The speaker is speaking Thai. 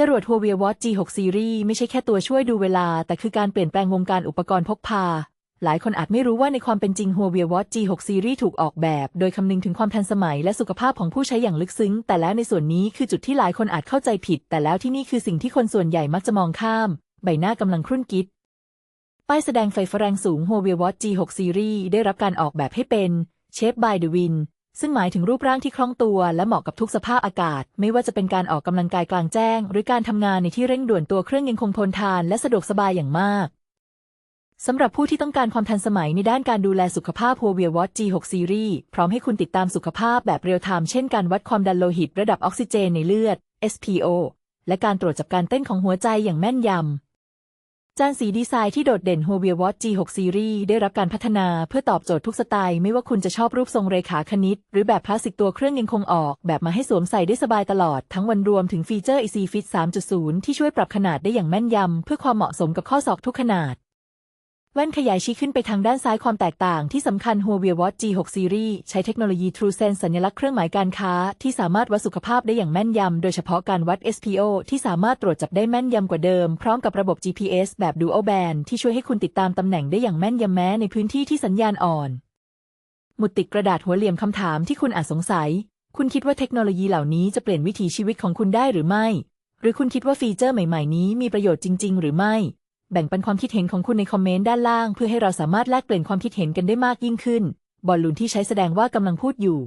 จรวด Huawei Watch G6 Series ไม่ใช่แค่ตัวช่วยดูเวลา แต่คือการเปลี่ยนแปลงวงการอุปกรณ์พกพา หลายคนอาจไม่รู้ว่าในความเป็นจริง Huawei Watch G6 Series ถูกออกแบบ โดยคำนึงถึงความทันสมัยและสุขภาพของผู้ใช้อย่างลึกซึ้ง แต่แล้วในส่วนนี้คือจุดที่หลายคนอาจเข้าใจผิด แต่แล้วที่นี่คือสิ่งที่คนส่วนใหญ่มักจะมองข้าม ใบหน้ากำลังครุ่นคิดป้ายแสดงไฟฟ้าแรงสูง Huawei Watch G6 Series ได้รับการออกแบบให้เป็น Shape by the Wind ซึ่งหมายถึงรูปร่างที่คล่องตัวและเหมาะกับทุกสภาพอากาศ ไม่ว่าจะเป็นการออกกำลังกายกลางแจ้ง หรือการทำงานในที่เร่งด่วนตัวเครื่องยังคงทนทานและสะดวกสบายอย่างมากสำหรับผู้ที่ต้องการความทันสมัยในด้านการดูแลสุขภาพ Huawei Watch G6 Series พร้อมให้คุณติดตามสุขภาพแบบเรียลไทม์เช่นการวัดความดันโลหิต ระดับออกซิเจนในเลือด SPO และการตรวจจับการเต้นของหัวใจอย่างแม่นยำ จานสีดีไซน์ที่โดดเด่น Huawei Watch G6 Series ได้รับการพัฒนาเพื่อตอบโจทย์ทุกสไตล์ ไม่ว่าคุณจะชอบรูปทรงเรขาคณิต หรือแบบพลาสติกตัวเครื่องยังคงออก แบบมาให้สวมใส่ได้สบายตลอด ทั้งวันรวมถึงฟีเจอร์ EC Fit 3.0 ที่ช่วยปรับขนาดได้อย่างแม่นยำ เพื่อความเหมาะสมกับข้อศอกทุกขนาด แว่นขยายชี้ขึ้นไปทางด้านซ้ายความแตกต่างที่สำคัญ Huawei Watch G6 Series ใช้เทคโนโลยี TrueSense สัญลักษณ์เครื่องหมายการค้า ที่สามารถวัดสุขภาพได้อย่างแม่นยำ โดยเฉพาะการวัด SPO ที่สามารถตรวจจับได้แม่นยำกว่าเดิม พร้อมกับระบบ GPS แบบ Dual Band ที่ช่วยให้คุณติดตามตำแหน่งได้อย่างแม่นยำแม้ในพื้นที่ที่สัญญาณอ่อน หมุดติดกระดาษหัวเหลี่ยมคำถามที่คุณอาจสงสัย คุณคิดว่าเทคโนโลยีเหล่านี้จะเปลี่ยนวิถีชีวิตของคุณได้หรือไม่ หรือคุณคิดว่าฟีเจอร์ใหม่ ๆ นี้มีประโยชน์จริง ๆ หรือไม่ แบ่งปันความคิดเห็นของคุณในคอมเมนต์ด้านล่าง เพื่อให้เราสามารถแลกเปลี่ยนความคิดเห็นกันได้มากยิ่งขึ้น บอลลูนที่ใช้แสดงว่ากำลังพูดอยู่